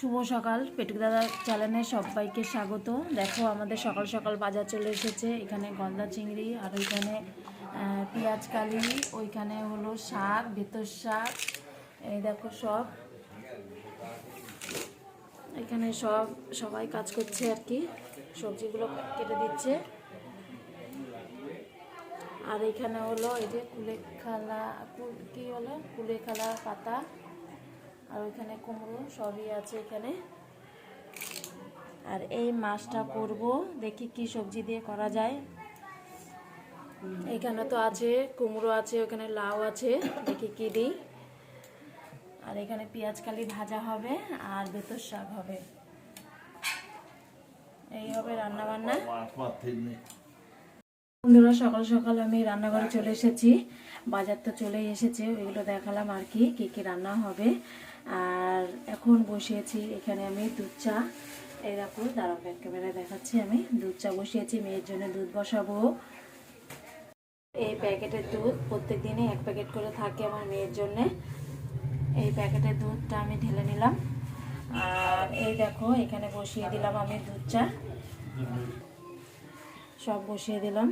শুভ সকাল। পেটুক দাদা চ্যানেলে সবাইকে স্বাগত। দেখো, আমাদের সকাল সকাল বাজার চলে এসেছে। এখানে গলদা চিংড়ি, আর ওইখানে পেঁয়াজ কালি, ওইখানে হলো শাক, ভেতর শাক। এই দেখো সব। এখানে সব, সবাই কাজ করছে আর কি। সবজিগুলো কেটে দিচ্ছে। আর এখানে হলো এই যে কুলেখালা কি বলে? কুলেখালা পাতা। আর ওইখানে কুমড়ো সবই আছে এখানে। আর এই মাছটা করব, দেখি কি সবজি দিয়ে করা যায়। এখানে তো আছে, কুমড়ো আছে, ওখানে লাউ আছে, দেখি কি দিই। আর এখানে পেঁয়াজ কালি ভাজা হবে আর বেতর শাক হবে। এই হবে রান্না বান্না বন্ধুরা, সকাল সকাল আমি রান্নাঘরে চলে এসেছি। বাজার তো চলেই এসেছে, ওইগুলো দেখালাম আর কি, কী কী রান্না হবে। আর এখন বসিয়েছি এখানে আমি দুধ চা। এই দেখো, দাঁড়াও, ব্যাক ক্যামেরায় দেখাচ্ছি আমি। দুধ চা বসিয়েছি, মেয়ের জন্য দুধ বসাবো। এই প্যাকেটের দুধ প্রত্যেক দিনই এক প্যাকেট করে থাকে আমার মেয়ের জন্যে। এই প্যাকেটের দুধটা আমি ঢেলে নিলাম। আর এই দেখো, এখানে বসিয়ে দিলাম আমি দুধ চা। সব বসিয়ে দিলাম।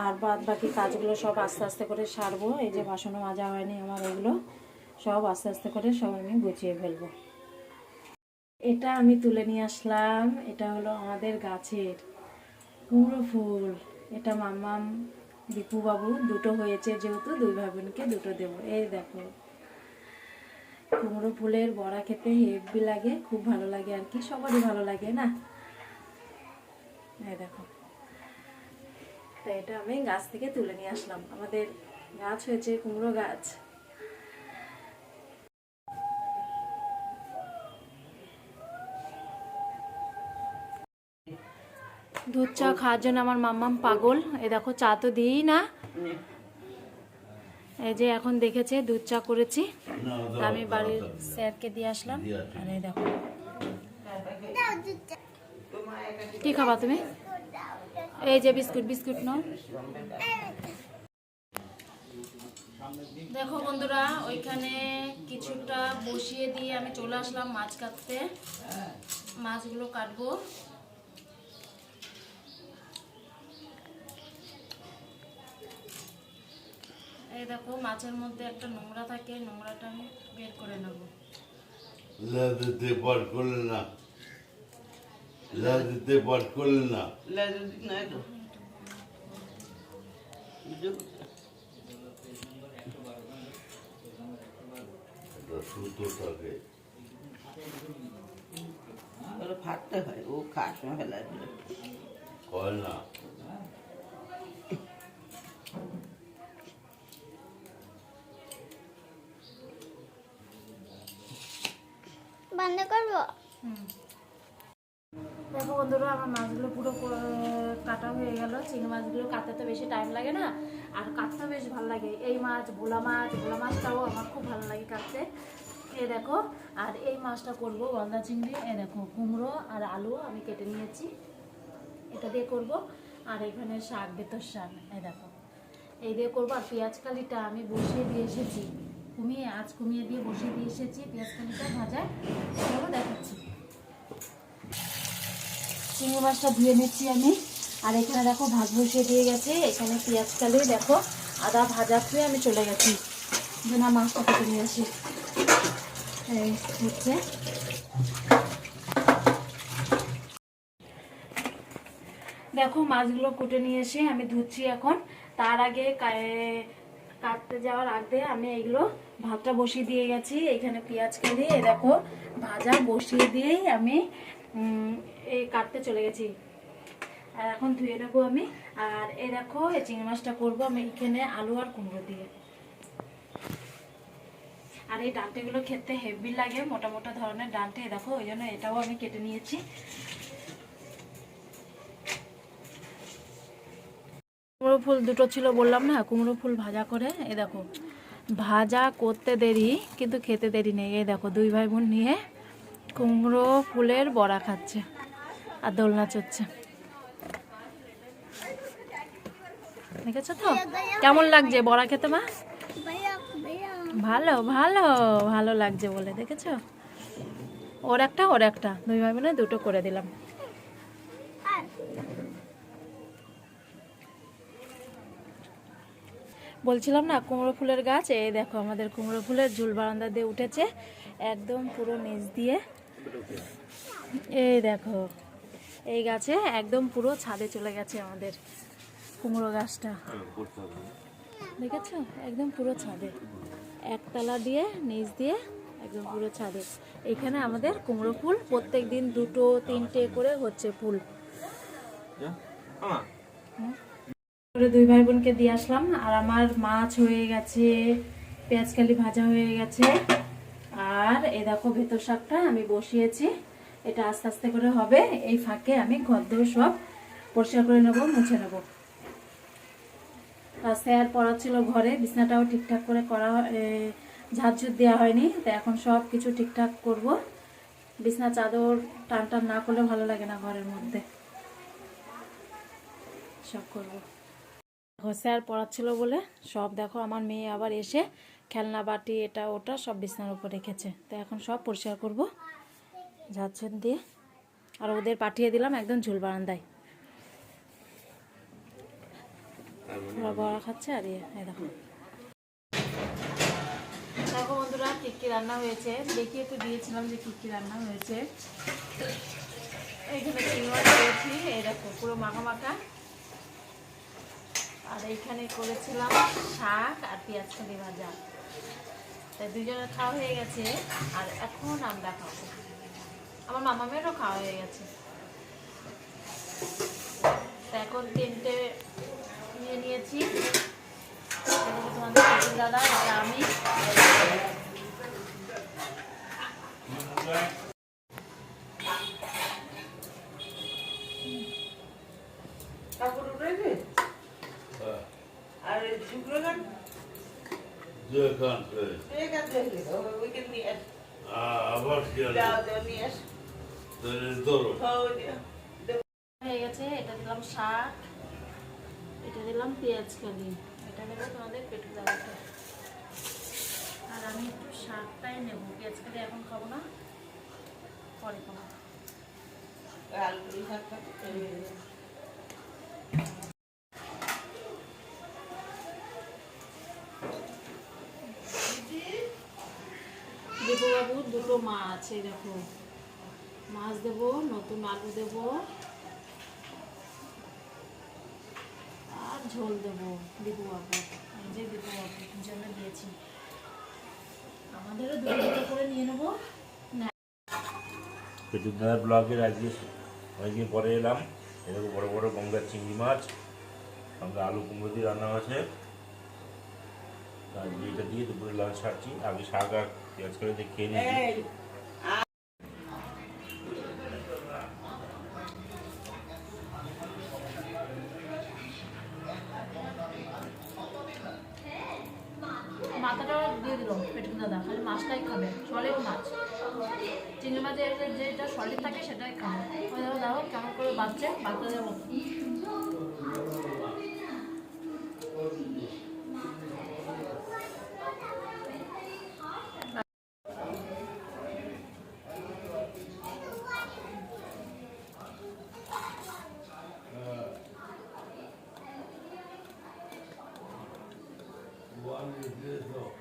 আর বাদ বাকি কাজগুলো সব আস্তে আস্তে করে সারবো। এই যে বাসনও মাজা হয়নি আমার এগুলো। সব আস্তে আস্তে করে সব আমি গুছিয়ে ফেলব। এটা আমি তুলে নিয়ে আসলাম। এটা হলো আমাদের গাছের কুমড়ো ফুল। এটা মাম্মাম বাবু দুটো হয়েছে যেহেতু, দুই ভাই বোনকে দুটো দেবো। এই দেখো, কুমড়ো ফুলের বড়া খেতে হেভি লাগে, খুব ভালো লাগে আর কি, সবারই ভালো লাগে না? এই দেখো, তো এটা আমি গাছ থেকে তুলে নিয়ে আসলাম। আমাদের গাছ হয়েছে কুমড়ো গাছ। দুধ চা খাওয়ার জন্য আমার মাম্মাম পাগল। এ দেখো চা তো দিই না। এই যে এখন দেখেছে দুধ চা করেছি। আমি বাড়ির স্যারকে দিয়ে আসলাম। আর এই দেখো। কি খাবা তুমি? এই যে বিস্কুট বিস্কুট নাও। দেখো বন্ধুরা ওইখানে কিছুটা বসিয়ে দিয়ে আমি চলে আসলাম মাছ কাটতে। মাছগুলো কাটবো। দেখো মাছের মধ্যে একটা নোংরা থাকে নোংরাটা আমি বের করে নেব। লাদিতে পাঠ করলে না। লাদিতে পাঠ করলে না। সুতো থাকে। ফাটতে হয় ও খাস না ফেলা কয় না। দেখো বন্ধুরা, আমার মাছগুলো পুরো কাটা হয়ে গেল। চিংড়ি মাছগুলো কাটতে তো বেশি টাইম লাগে না, আর কাটতে বেশ ভালো লাগে। এই মাছ, ভোলা মাছ, ভোলা মাছটাও আমার খুব ভালো লাগে কাটতে। এ দেখো, আর এই মাছটা করব গলদা চিংড়ি এ দেখো, কুমড়ো আর আলু আমি কেটে নিয়েছি। এটা দিয়ে করব। আর এখানে শাক, বেতর শাক এ দেখো। এই দিয়ে করব, আর পেঁয়াজ কালিটা আমি বসিয়ে দিয়ে এসেছি। কমিয়ে আজ কমিয়ে দিয়ে বসিয়ে দিয়ে এসেছি, পেঁয়াজ কালিটা ভাজা। চলো দেখাচ্ছি। চিংড়ি মাছটা ধুয়ে নিচ্ছি আমি। আর এখানে দেখো ভাত বসিয়ে দিয়ে গেছে। এখানে পেঁয়াজ কালি দেখো, আদা ভাজা ধুয়ে আমি চলে গেছি। যে না মাছটা কেটে নিয়ে আসি। হচ্ছে। দেখো, মাছগুলো কুটে নিয়ে এসে আমি ধুচ্ছি এখন। তার আগে কাটতে যাওয়ার আগে আমি এইগুলো ভাতটা বসিয়ে দিয়ে গেছি। এখানে পেঁয়াজ এই দেখো, ভাজা বসিয়ে দিয়েই আমি এই কাটতে চলে গেছি। আর এখন ধুয়ে নেব আমি। আর এ দেখো, এই চিংড়ি মাছটা করব আমি এখানে আলু আর কুমড়ো দিয়ে। আর এই ডান্টেগুলো খেতে হেভি লাগে, মোটা মোটা ধরনের ডান্টে দেখো, ওই জন্য এটাও আমি কেটে নিয়েছি। কুমড়ো ফুল দুটো ছিল বললাম না, কুমড়ো ফুল ভাজা করে, এই দেখো, ভাজা করতে দেরি কিন্তু খেতে দেরি নেই, এই দেখো দুই ভাই বোন নিয়ে কুমড়ো ফুলের বড়া খাচ্ছে আর দোলনা চড়ছে। দেখেছ তো? কেমন লাগছে বড়া খেতে মা? ভালো ভালো ভালো লাগছে বলে, দেখেছ? ওর একটা ওর একটা, দুই ভাই বোনে দুটো করে দিলাম। বলছিলাম না কুমড়ো ফুলের গাছ এই দেখো আমাদের কুমড়ো ফুলের ঝুল বারান্দা দিয়ে উঠেছে একদম পুরো নিচ দিয়ে। এই দেখো এই গাছে একদম পুরো ছাদে চলে গেছে আমাদের কুমড়ো গাছটা। দেখেছ? একদম পুরো ছাদে। একতলা দিয়ে নিচ দিয়ে একদম পুরো ছাদে। এখানে আমাদের কুমড়ো ফুল প্রত্যেক দিন দুটো তিনটে করে হচ্ছে ফুল। করে দুই ভাই বোনকে দিয়ে আসলাম। আর আমার মাছ হয়ে গেছে, পেঁয়াজকালি ভাজা হয়ে গেছে। আর এ দেখো ভেতর শাকটা আমি বসিয়েছি। এটা আস্তে আস্তে করে হবে। এই ফাঁকে আমি ঘরদোর সব পরিষ্কার করে নেব, মুছে নেব। রাস্তায় আর পড়া ছিল ঘরে, বিছনাটাও ঠিকঠাক করে করা ঝাড়ঝুট দেওয়া হয়নি। তো এখন সব কিছু ঠিকঠাক করব। বিছনা চাদর টান টান না করলে ভালো লাগে না ঘরের মধ্যে। সব করব। ঘষে আর পড়াচ্ছিল বলে। সব দেখো, আমার মেয়ে আবার এসে খেলনা, বাটি, এটা, ওটা সব বিছনার উপর রেখেছে। তো এখন সব পরিষ্কার করব। ঝাড়ঝুট দিয়ে। আর ওদের পাঠিয়ে দিলাম একদম ঝুল বারান্দায়। ওরা বড়া খাচ্ছে আর ইয়ে দেখো। দেখো বন্ধুরা, কি কি রান্না হয়েছে। দেখিয়ে তো দিয়েছিলাম যে কি কি রান্না হয়েছে। এইখানে চিংড়ি করেছি, এই দেখো, পুরো মাখা মাখা। আর এইখানে করেছিলাম শাক আর পেঁয়াজ ভাজা। তাই দুজনের খাওয়া হয়ে গেছে, আর এখন আমরা খাব। আমার মামা মেয়েরও খাওয়া হয়ে গেছে। তা এখন তিনটে নিয়ে নিয়েছি। দাদা, এটা আমি কাপড় উঠেছে আর শুক্র গান যেখান ঠিক আছে উইকেন্ড নিয়ে আস আবার কি আছে? যাও যাও নিয়ে আস। তাহলে ধরো। হয়ে গেছে এটা দিলাম শাক এটা দিলাম পেঁয়াজ কালি এটা দেবো তোমাদের পেটু দাদাটা আর আমি একটু শাকটাই নেব পেঁয়াজ কালি এখন খাব না পরে খাব। আলু শাক দেবো বাবু দুটো মাছ এই দেখো। মাছ দেবো, নতুন আলু দেবো। আর ঝোল দেবো দীপু বাবু যে দীপু জন্য দিয়েছি। আমাদেরও দুটো দুটো করে নিয়ে নেব। ব্লগের আজকে অনেকদিন পরে এলাম। এরকম বড় বড় গঙ্গার চিংড়ি মাছ আমরা আলু কুমড়ো দিয়ে রান্না আছে আজকে এটা দিয়ে দুপুরে লাঞ্চ ছাড়ছি আগে শাক আর পেঁয়াজ করে দিয়ে খেয়ে নিয়েছি। মাথাটা দিয়ে দিল পেটুন দাদা খালি মাছটাই খাবে সলিড মাছ। চিংড়ি মাছের যেটা সলিড থাকে সেটাই খাবে। ওই দেখো কেমন করে বাচ্চা বাচ্চা দেবো সলিড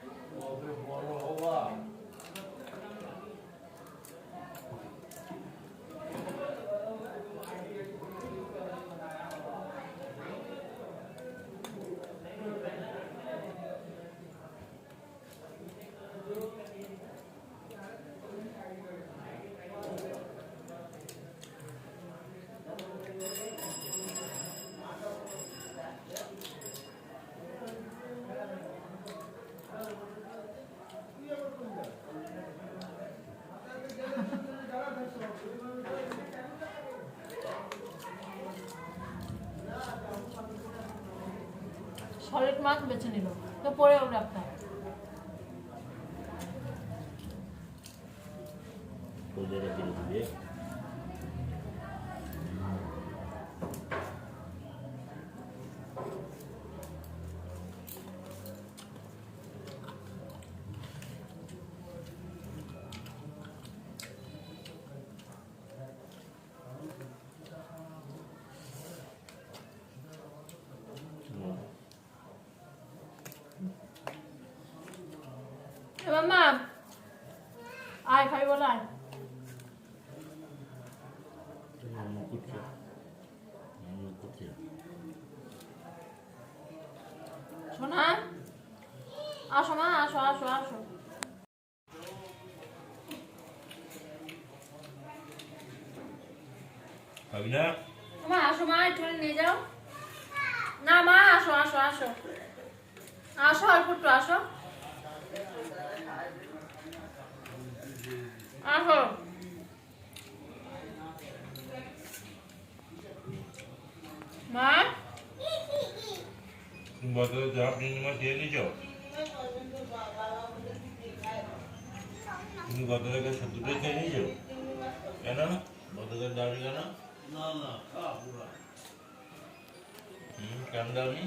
মাছ বেছে নিল। তো পরে রাখতাম জায়গায় দিয়ে দিবে এ মাম্মা আয় খাই বল আয় শোনা আসো মা আসো আসো আসো খাবি না মা আসো মা একটু নিয়ে যাও। না মা আসো আসো আসো। আসো অল্প একটু আসো। মা? দিয়ে নিয়েছ? তুমি সত্যটাই খেয়ে নিয়েছো? কেন? গতকাল দাবি কেন? না কেন দাবি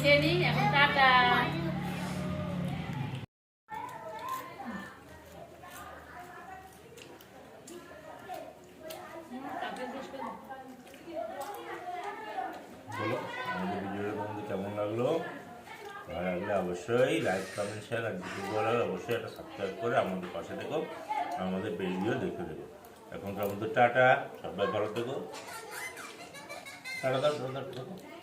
খেয়ে নি এখন টাটা বলো আমাদের ভিডিওটা তোমাদের কেমন লাগল। ভালো লাগলে অবশ্যই লাইক কমেন্ট শেয়ার আর ভিডিও ভালো লাগলে অবশ্যই একটা সাবস্ক্রাইব করে আমাদের পাশে দেখো আমাদের পেজগুলো দেখে দেবো এখন এখনকার মতো টাটা, সবাই ভালো থেকো। Tata tata.